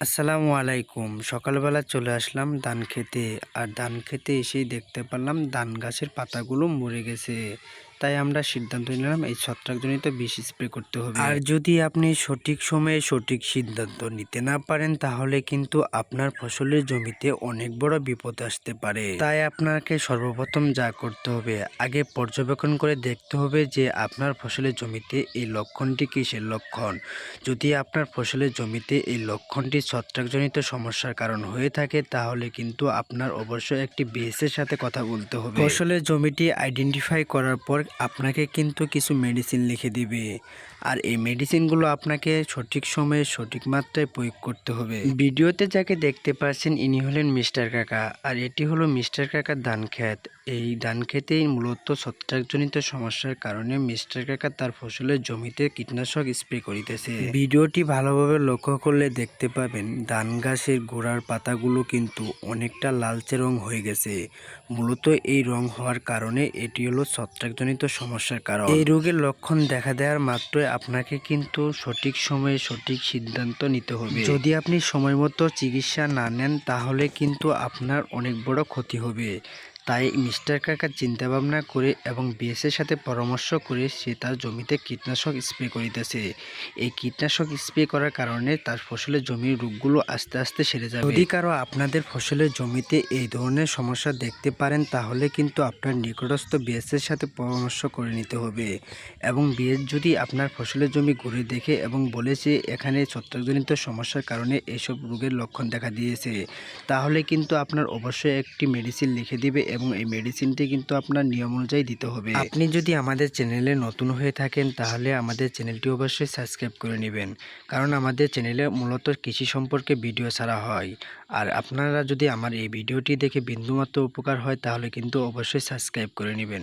আসসালামু আলাইকুম। সকালবেলা চলে আসলাম ধান খেতে। আর ধান খেতে এসেই দেখতে পারলাম ধান গাছের পাতাগুলো মরে গেছে। তাই আমরা সিদ্ধান্ত নিলাম এই ছত্রাকজনিত বিষ স্প্রে করতে হবে। আর যদি আপনি সঠিক সময়ে সঠিক সিদ্ধান্ত নিতে না পারেন তাহলে কিন্তু আপনার ফসলের জমিতে অনেক বড় বিপদ আসতে পারে। তাই আপনাকে সর্বপ্রথম যা করতে হবে আগে পর্যবেক্ষণ করে দেখতে হবে যে আপনার ফসলের জমিতে এই লক্ষণটি কিসের লক্ষণ। যদি আপনার ফসলের জমিতে এই লক্ষণটি ছত্রাকজনিত সমস্যার কারণ হয়ে থাকে তাহলে কিন্তু আপনার অবশ্যই একটি বিএসের সাথে কথা বলতে হবে। ফসলের জমিটি আইডেন্টিফাই করার পর আপনাকে কিন্তু কিছু মেডিসিন লিখে দিবে। আর এই মেডিসিনগুলো আপনাকে সঠিক সময়ে সঠিক মাত্রায় প্রয়োগ করতে হবে। ভিডিওতে যাকে দেখতে পাচ্ছেন, ইনি হলেন মিস্টার কাকা। আর এটি হলো মিস্টার কাকার ধান ক্ষেত। এই ধান খেতেই মূলত ছত্রাকজনিত সমস্যার কারণে মিস্টার কাকা তার ফসলের জমিতে কীটনাশক স্প্রে করিতেছে। ভিডিওটি ভালোভাবে লক্ষ্য করলে দেখতে পাবেন, ধান গাছের গোড়ার পাতাগুলো কিন্তু অনেকটা লালচে রং হয়ে গেছে। মূলত এই রং হওয়ার কারণে এটি হলো ছত্রাকজনিত সমস্যার কারণ। এই রোগের লক্ষণ দেখা দেওয়ার মাত্রই আপনাকে কিন্তু সঠিক সময়ে সঠিক সিদ্ধান্ত নিতে হবে। যদি আপনি সময় মতো চিকিৎসা না নেন তাহলে কিন্তু আপনার অনেক বড় ক্ষতি হবে। তাই মিস্টার কাকা চিন্তা ভাবনা করে এবং বিএসের সাথে পরামর্শ করে সে তার জমিতে কীটনাশক স্প্রে করিতেছে। এই কীটনাশক স্প্রে করার কারণে তার ফসলের জমির রোগগুলো আস্তে আস্তে সেরে যাবে। যদি কারও আপনাদের ফসলের জমিতে এই ধরনের সমস্যা দেখতে পারেন, তাহলে কিন্তু আপনার নিকটস্থ বিএসের সাথে পরামর্শ করে নিতে হবে। এবং বিএস যদি আপনার ফসলের জমি ঘুরে দেখে এবং বলেছে, এখানে ছত্রাকজনিত সমস্যার কারণে এইসব রোগের লক্ষণ দেখা দিয়েছে, তাহলে কিন্তু আপনার অবশ্যই একটি মেডিসিন লিখে দিবে এবং এই মেডিসিনটি কিন্তু আপনার নিয়ম অনুযায়ী দিতে হবে। আপনি যদি আমাদের চ্যানেলে নতুন হয়ে থাকেন, তাহলে আমাদের চ্যানেলটি অবশ্যই সাবস্ক্রাইব করে নেবেন। কারণ আমাদের চ্যানেলে মূলত কৃষি সম্পর্কে ভিডিও ছাড়া হয়। আর আপনারা যদি আমার এই ভিডিওটি দেখে বিন্দুমাত্র উপকার হয়, তাহলে কিন্তু অবশ্যই সাবস্ক্রাইব করে নেবেন।